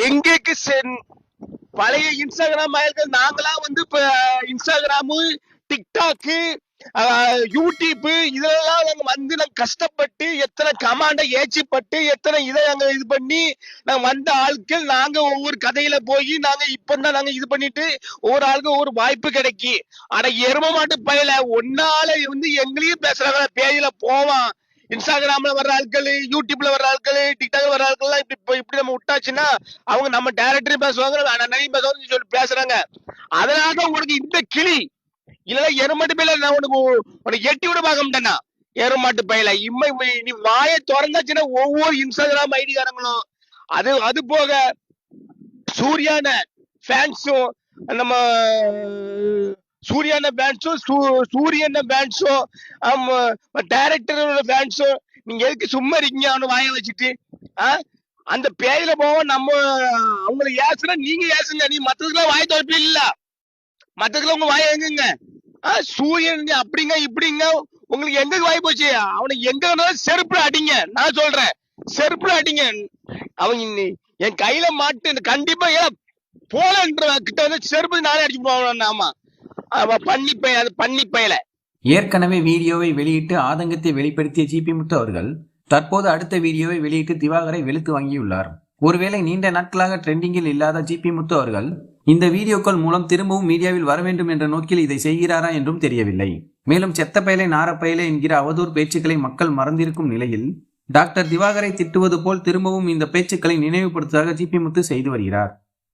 எங்கேக்கு சென் பழைய இன்ஸ்டாகிராம் ஆயிருக்க. நாங்களாம் வந்து இப்ப இன்ஸ்டாகிராமு டிக்டாக்கு யூடியூப் இதெல்லாம் நாங்க வந்து நாங்க கஷ்டப்பட்டு எத்தனை கமாண்ட ஏச்சிப்பட்டு எத்தனை இதை நாங்க இது பண்ணி நாங்க வந்த ஆட்கள் நாங்க ஒவ்வொரு கதையில போய் நாங்க இப்பதான் நாங்க இது பண்ணிட்டு ஒவ்வொரு ஆளுக்கு ஒவ்வொரு வாய்ப்பு கிடைக்கி. ஆனா எரும மாட்டு பயில ஒன்னால வந்து எங்களையும் பேசுறாங்க பேஜ்ல போவான். இன்ஸ்டாகிராம்ல வர்ற ஆட்கள் யூடியூப்ல வர்ற ஆட்கள் டிக்டாக்ல வர்ற ஆட்கள் இப்படி இப்படி நம்ம விட்டாச்சுன்னா அவங்க நம்ம டேரக்டரையும் பேசுவாங்க நிறைய பேசுவாங்க சொல்லி பேசுறாங்க. அதனாலதான் உனக்கு இந்த கிளி. இல்ல எருமாட்டு பையில நான் உனக்கு உனக்கு எட்டி விட பார்க்க மாட்டேன்னா. எருமாட்டு பையில இம்மை நீ வாயை திறந்தாச்சுன்னா ஒவ்வொரு இன்ஸ்டாகிராம் ஐடிகாரங்களும் அது அது போக சூர்யான ஃபேன்ஸும் நம்ம சூர்யான ஃபேன்ஸும் சூரியன ஃபேன்ஸும் டைரக்டரோட பேண்ட்ஸோ நீங்க எதுக்கு சும்மா இருக்கீங்க அவனை வாய வச்சுட்டு ஆ? அந்த பேயில போவோம் நம்ம அவங்கள ஏசுனா நீங்க ஏசுங்க நீ மத்ததுக்குலாம் வாய திறப்பீ இல்ல. மத்ததுக்குலாம் உங்க வாய எங்குங்க? ஆ, சூரியன் அப்படிங்க இப்படிங்க உங்களுக்கு எங்க வாய் போச்சு? அவனை எங்க வேணாலும் செருப்புல அடிங்க நான் சொல்றேன். செருப்புல அடிங்க. அவன் என் கையில மாட்டு கண்டிப்பா ஏன் போலன்ற கிட்ட வந்து செருப்பு நானே அடிச்சு போவான் ஆமா. அவன் அது பயல. ஏற்கனவே வீடியோவை வெளியிட்டு ஆதங்கத்தை வெளிப்படுத்திய ஜிபி முத்து அவர்கள் தற்போது அடுத்த வீடியோவை வெளியிட்டு திவாகரை வெளுத்து வாங்கியுள்ளார். ஒருவேளை நீண்ட நாட்களாக ட்ரெண்டிங்கில் இல்லாத ஜிபி முத்து அவர்கள் இந்த வீடியோக்கள் மூலம் திரும்பவும் மீடியாவில் வர வேண்டும் என்ற நோக்கில் இதை செய்கிறாரா என்றும் தெரியவில்லை. மேலும் செத்த பயலை நாரப்பயலை என்கிற அவதூறு பேச்சுக்களை மக்கள் மறந்திருக்கும் நிலையில் டாக்டர் திவாகரை திட்டுவது போல் திரும்பவும் இந்த பேச்சுக்களை நினைவுபடுத்துவதாக ஜிபி முத்து செய்து வருகிறார்.